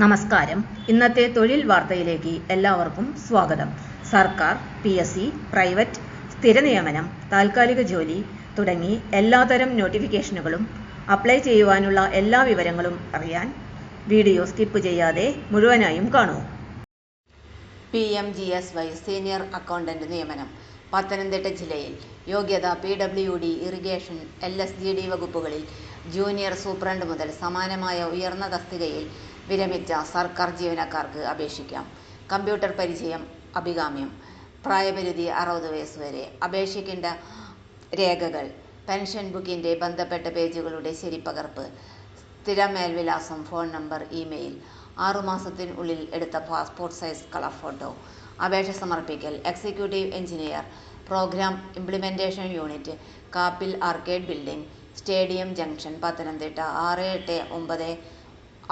നമസ്കാരം. ഇന്നത്തെ തൊഴിൽ വാർത്തയിലേക്ക് എല്ലാവർക്കും സ്വാഗതം. സർക്കാർ പി എസ് സി പ്രൈവറ്റ് സ്ഥിര നിയമനം താൽക്കാലിക ജോലി തുടങ്ങി എല്ലാതരം നോട്ടിഫിക്കേഷനുകളും അപ്ലൈ ചെയ്യുവാനുള്ള എല്ലാ വിവരങ്ങളും അറിയാൻ വീഡിയോ സ്കിപ്പ് ചെയ്യാതെ മുഴുവനായും കാണൂ. P M G S Y senior accountant നിയമനം പത്തനംതിട്ട ജില്ലയിൽ. യോഗ്യത P W D irrigation L S G D വകുപ്പുകളിൽ ജൂനിയർ സൂപ്രണ്ട് മുതൽ സമാനമായ ഉയർന്ന തസ്തികയിൽ വിരമിച്ച സർക്കാർ ജീവനക്കാർക്ക് അപേക്ഷിക്കാം. കമ്പ്യൂട്ടർ പരിചയം അഭികാമ്യം. പ്രായപരിധി അറുപത് വയസ്സ് വരെ. അപേക്ഷിക്കേണ്ട രേഖകൾ. പെൻഷൻ ബുക്കിന്റെ ബന്ധപ്പെട്ട പേജുകളുടെ ശരിപ്പകർപ്പ്. സ്ഥിര മേൽവിലാസം ഫോൺ നമ്പർ ഇമെയിൽ. ആറുമാസത്തിനുള്ളിൽ എടുത്ത പാസ്പോർട്ട് സൈസ് കളർ ഫോട്ടോ. അപേക്ഷ സമർപ്പിക്കൽ. Executive engineer. Programme implementation unit. Kappil arcade building. Stadium junction Pathanamthitta. ആറ് എട്ട് ഒമ്പത്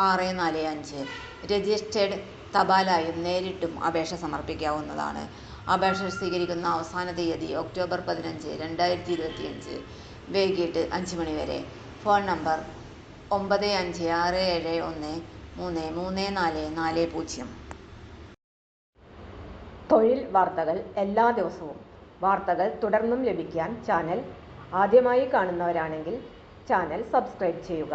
ആറ് നാല് അഞ്ച്. രജിസ്റ്റേർഡ് തപാലായും നേരിട്ടും അപേക്ഷ സമർപ്പിക്കാവുന്നതാണ്. അപേക്ഷ സ്വീകരിക്കുന്ന അവസാന തീയതി ഒക്ടോബർ പതിനഞ്ച് രണ്ടായിരത്തി ഇരുപത്തിയഞ്ച് വൈകിട്ട് അഞ്ച് മണി വരെ. ഫോൺ നമ്പർ ഒമ്പത് അഞ്ച് ആറ് ഏഴ് ഒന്ന് മൂന്ന് മൂന്ന് നാല് നാല് പൂജ്യം. തൊഴിൽ വാർത്തകൾ എല്ലാ ദിവസവും. വാർത്തകൾ തുടർന്നും ലഭിക്കാൻ ചാനൽ ആദ്യമായി കാണുന്നവരാണെങ്കിൽ ചാനൽ സബ്സ്ക്രൈബ് ചെയ്യുക.